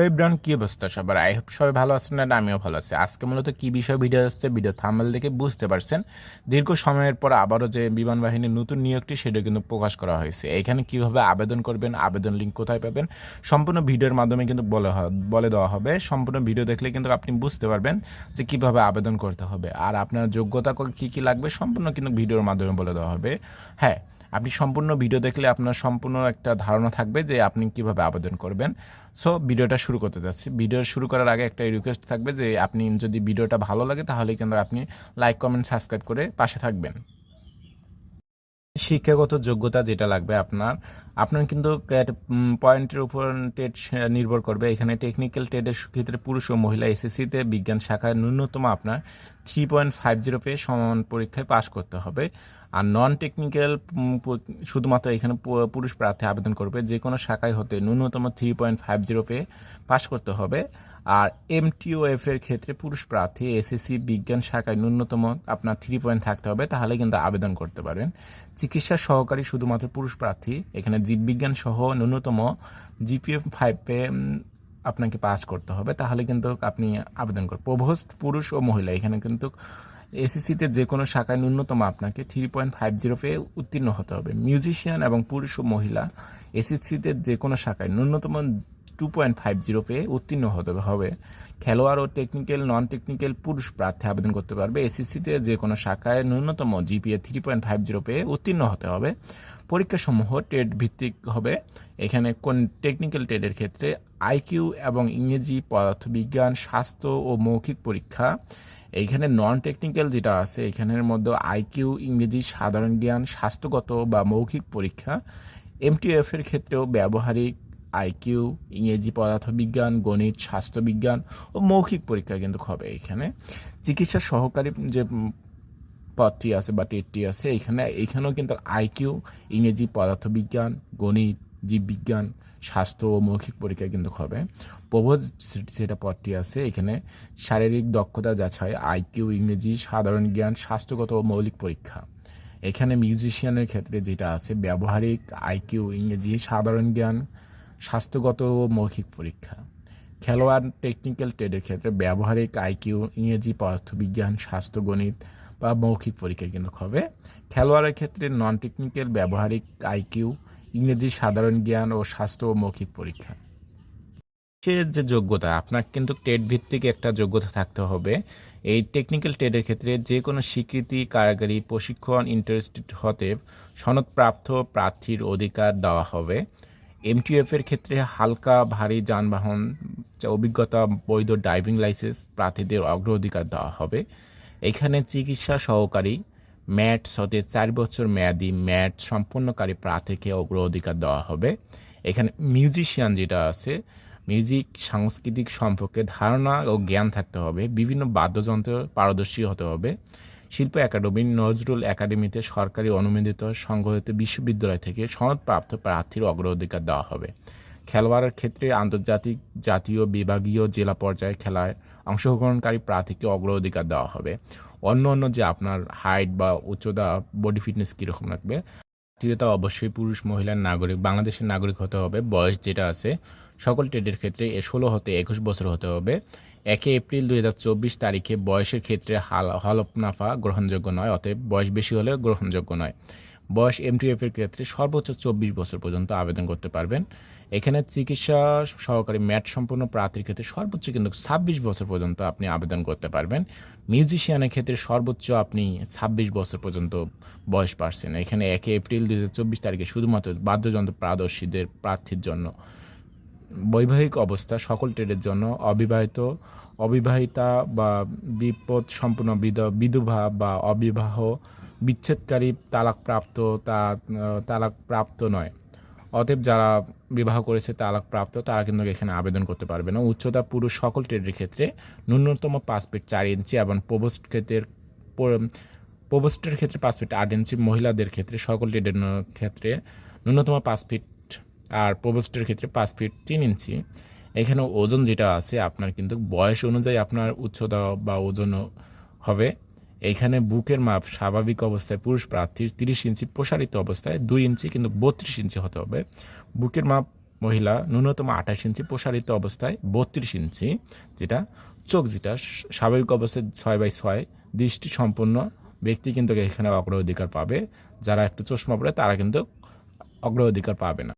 ইব্রান কি অবস্থা? সবার আই হোপ সবাই ভালো আছেন না আমিও ভালো আছি। আজকে মূলত কি বিষয় ভিডিও আসছে ভিডিও থামেল দেখে বুঝতে পারছেন। দীর্ঘ সময়ের পর আবারও যে বিমান বাহিনীর নতুন নিয়োগটি, সেটা কিন্তু প্রকাশ করা হয়েছে। এখানে কীভাবে আবেদন করবেন, আবেদন লিঙ্ক কোথায় পাবেন, সম্পূর্ণ ভিডিওর মাধ্যমে কিন্তু বলে বলে দেওয়া হবে। সম্পূর্ণ ভিডিও দেখলে কিন্তু আপনি বুঝতে পারবেন যে কীভাবে আবেদন করতে হবে। আর আপনার যোগ্যতা কি কি লাগবে, সম্পূর্ণ কিন্তু ভিডিওর মাধ্যমে বলে দেওয়া হবে। হ্যাঁ আপনি সম্পূর্ণ ভিডিও দেখলে আপনার সম্পূর্ণ একটা ধারণা থাকবে যে আপনি কীভাবে আবেদন করবেন। সো ভিডিওটা শুরু করতে যাচ্ছি। ভিডিও শুরু করার আগে একটা রিকোয়েস্ট থাকবে যে আপনি যদি ভিডিওটা ভালো লাগে তাহলে কিন্তু আপনি লাইক কমেন্ট সাবস্ক্রাইব করে পাশে থাকবেন। শিক্ষাগত যোগ্যতা যেটা লাগবে আপনার আপনার কিন্তু পয়েন্টের উপর টেট নির্ভর করবে। এখানে টেকনিক্যাল টেটের ক্ষেত্রে পুরুষ ও মহিলা এসএসসিতে বিজ্ঞান শাখায় ন্যূনতম আপনার থ্রি পয়েন্ট ফাইভ জিরো পেয়ে সমান পরীক্ষায় পাশ করতে হবে। আর নন টেকনিক্যাল শুধুমাত্র এখানে পুরুষ প্রার্থী আবেদন করবে। যে কোনো শাখায় হতে ন্যূনতম থ্রি পয়েন্ট ফাইভ জিরো পেয়ে পাশ করতে হবে। আর এমটিওএফ এর ক্ষেত্রে পুরুষ প্রার্থী এসএসসি বিজ্ঞান শাখায় ন্যূনতম আপনার থ্রি পয়েন্ট থাকতে হবে, তাহলে কিন্তু আবেদন করতে পারেন। চিকিৎসা সহকারী শুধুমাত্র পুরুষ প্রার্থী, এখানে জীববিজ্ঞান সহ ন্যূনতম জিপিএফ ফাইভ পে আপনাকে পাস করতে হবে। তাহলে কিন্তু আপনি আবেদন করবেন প্রভোস্ট পুরুষ ও মহিলা, এখানে কিন্তু এসএসসিতে যে কোনো শাখায় ন্যূনতম আপনাকে থ্রি পয়েন্ট ফাইভ জিরো পেয়ে উত্তীর্ণ হতে হবে। মিউজিশিয়ান এবং পুরুষ ও মহিলা এসএসসিতে যে কোনো শাখায় ন্যূনতম টু পয়েন্ট ফাইভ জিরো পেয়ে উত্তীর্ণ হতে হবে। খেলোয়াড় ও টেকনিক্যাল নন টেকনিক্যাল পুরুষ প্রার্থী আবেদন করতে পারবে। এসএসসিতে যে কোনো শাখায় ন্যূনতম GPA three point five zero পেয়ে উত্তীর্ণ হতে হবে। পরীক্ষাসমূহ টেট ভিত্তিক হবে। এখানে কোন টেকনিক্যাল টেটের ক্ষেত্রে আইকিউ এবং ইংরেজি পদার্থবিজ্ঞান, স্বাস্থ্য ও মৌখিক পরীক্ষা এইখানে নন টেকনিক্যাল যেটা আছে এখানের মধ্যে আইকিউ ইংরেজি, সাধারণ জ্ঞান, স্বাস্থ্যগত বা মৌখিক পরীক্ষা এমটিএফ এর ক্ষেত্রেও ব্যবহারিক আইকিউ ইংরেজি পদার্থবিজ্ঞান, গণিত, স্বাস্থ্যবিজ্ঞান ও মৌখিক পরীক্ষা কিন্তু হবে এখানে চিকিৎসা সহকারী যে পদটি আছে বা টেটটি আছে এখানে এখানেও কিন্তু আইকিউ ইংরেজি পদার্থবিজ্ঞান, গণিত, জীববিজ্ঞান স্বাস্থ্য ও মৌখিক পরীক্ষা কিন্তু হবে প্রবোজ যেটা পদটি আছে। এখানে শারীরিক দক্ষতা যাচাই আইকিউ ইংরেজি, সাধারণ জ্ঞান, স্বাস্থ্যগত ও মৌলিক পরীক্ষা। এখানে মিউজিশিয়ানের ক্ষেত্রে যেটা আছে, ব্যবহারিক আইকিউ ইংরেজি, সাধারণ জ্ঞান, স্বাস্থ্যগত ও মৌখিক পরীক্ষা। খেলোয়াড় টেকনিক্যাল ট্রেডের ক্ষেত্রে ব্যবহারিক আইকিউ ইংরেজি, পদার্থবিজ্ঞান, স্বাস্থ্য, গণিত বা মৌখিক পরীক্ষা কিন্তু হবে। খেলোয়াড়ের ক্ষেত্রে নন টেকনিক্যাল ব্যবহারিক আইকিউ ইংরেজি সাধারণ জ্ঞান ও স্বাস্থ্য ও মৌখিক পরীক্ষা। সে যে যোগ্যতা, আপনার কিন্তু টেট ভিত্তিক একটা যোগ্যতা থাকতে হবে। এই টেকনিক্যাল টেডের ক্ষেত্রে যে কোনো স্বীকৃতি, কারাগারি, প্রশিক্ষণ ইন্টারেস্টেড হতে সনদপ্রাপ্ত প্রার্থীর অধিকার দেওয়া হবে। এমটিএফ এর ক্ষেত্রে হালকা, ভারী যানবাহন, অভিজ্ঞতা, বৈধ ড্রাইভিং লাইসেন্স প্রার্থীদের অগ্রাধিকার দেওয়া হবে। এখানে চিকিৎসা সহকারী ম্যাট হতে চার বছর মেয়াদি ম্যাট সম্পন্নকারী প্রার্থীকে অগ্রাধিকার দেওয়া হবে। এখানে মিউজিশিয়ান যেটা আছে, মিউজিক, সাংস্কৃতিক সম্পর্কে ধারণা ও জ্ঞান থাকতে হবে। বিভিন্ন বাদ্যযন্ত্র পারদর্শী হতে হবে। শিল্প একাডেমি নজরুল একাডেমিতে সরকারি অনুমোদিত সংগঠিত বিশ্ববিদ্যালয় থেকে সনদপ্রাপ্ত প্রার্থীর অগ্রাধিকার দেওয়া হবে। খেলোয়াড়ের ক্ষেত্রে আন্তর্জাতিক জাতীয় বিভাগীয় জেলা পর্যায়ে খেলায় অংশগ্রহণকারী প্রার্থীকে অগ্রাধিকার দেওয়া হবে। অন্য অন্য যে আপনার হাইট বা উচ্চতা বডি ফিটনেস কীরকম রাখবে প্রার্থীতা অবশ্যই পুরুষ মহিলার নাগরিক, বাংলাদেশের নাগরিক হতে হবে, বয়স যেটা আছে, সকল ট্রেডের ক্ষেত্রে ষোলো হতে একুশ বছর হতে হবে। একে এপ্রিল দুই হাজার চব্বিশ তারিখে বয়সের ক্ষেত্রে হাল, হলফনাফা গ্রহণযোগ্য নয়, অতএব বয়স বেশি হলে গ্রহণযোগ্য নয়। বয়স এমটিএফ এর ক্ষেত্রে সর্বোচ্চ চব্বিশ বছর পর্যন্ত আবেদন করতে পারবেন। এখানে চিকিৎসা সহকারী ম্যাট সম্পূর্ণ প্রার্থীর ক্ষেত্রে সর্বোচ্চ কিন্তু ছাব্বিশ বছর পর্যন্ত আপনি আবেদন করতে পারবেন। মিউজিশিয়ানের ক্ষেত্রে সর্বোচ্চ আপনি ছাব্বিশ বছর পর্যন্ত বয়স পাচ্ছেন। এখানে একে এপ্রিল দু হাজার চব্বিশ তারিখে শুধুমাত্র বাদ্যযন্ত্র প্রাদর্শীদের প্রার্থীর জন্য। বৈবাহিক অবস্থা, সকল ট্রেডের জন্য অবিবাহিত, অবিবাহিতা বা বিপদ সম্পূর্ণ বিধ- বিধবা বা অবিবাহ বিচ্ছেদকারী তালাকপ্রাপ্ত তা তালাকপ্রাপ্ত নয়। অতএব যারা বিবাহ করেছে তালাকপ্রাপ্ত, তারা কিন্তু এখানে আবেদন করতে পারবে না। উচ্চতা পুরুষ সকল ট্রেডের ক্ষেত্রে ন্যূনতম পাঁচ ফিট চার ইঞ্চি এবং প্রবোস্ট ক্ষেত্রের প্রবোস্টের ক্ষেত্রে পাঁচ ফিট আট ইঞ্চি, মহিলাদের ক্ষেত্রে সকল ট্রেডের ক্ষেত্রে ন্যূনতম পাঁচ ফিট আর প্রবোস্টের ক্ষেত্রে পাঁচ ফিট তিন ইঞ্চি। এখানে ওজন যেটা আছে, আপনার কিন্তু বয়স অনুযায়ী আপনার উচ্চতা বা ওজন হবে। এখানে বুকের মাপ স্বাভাবিক অবস্থায় পুরুষ প্রার্থীর তিরিশ ইঞ্চি প্রসারিত অবস্থায় দুই ইঞ্চি কিন্তু বত্রিশ ইঞ্চি হতে হবে। বুকের মাপ মহিলা ন্যূনতম আঠাশ ইঞ্চি প্রসারিত অবস্থায় বত্রিশ ইঞ্চি, যেটা চোখ যেটা স্বাভাবিক অবস্থায় ছয় বাই ছয় দৃষ্টি সম্পন্ন ব্যক্তি কিন্তু এখানে অগ্রাধিকার পাবে। যারা একটু চশমা পড়ে তারা কিন্তু অগ্রাধিকার পাবে না।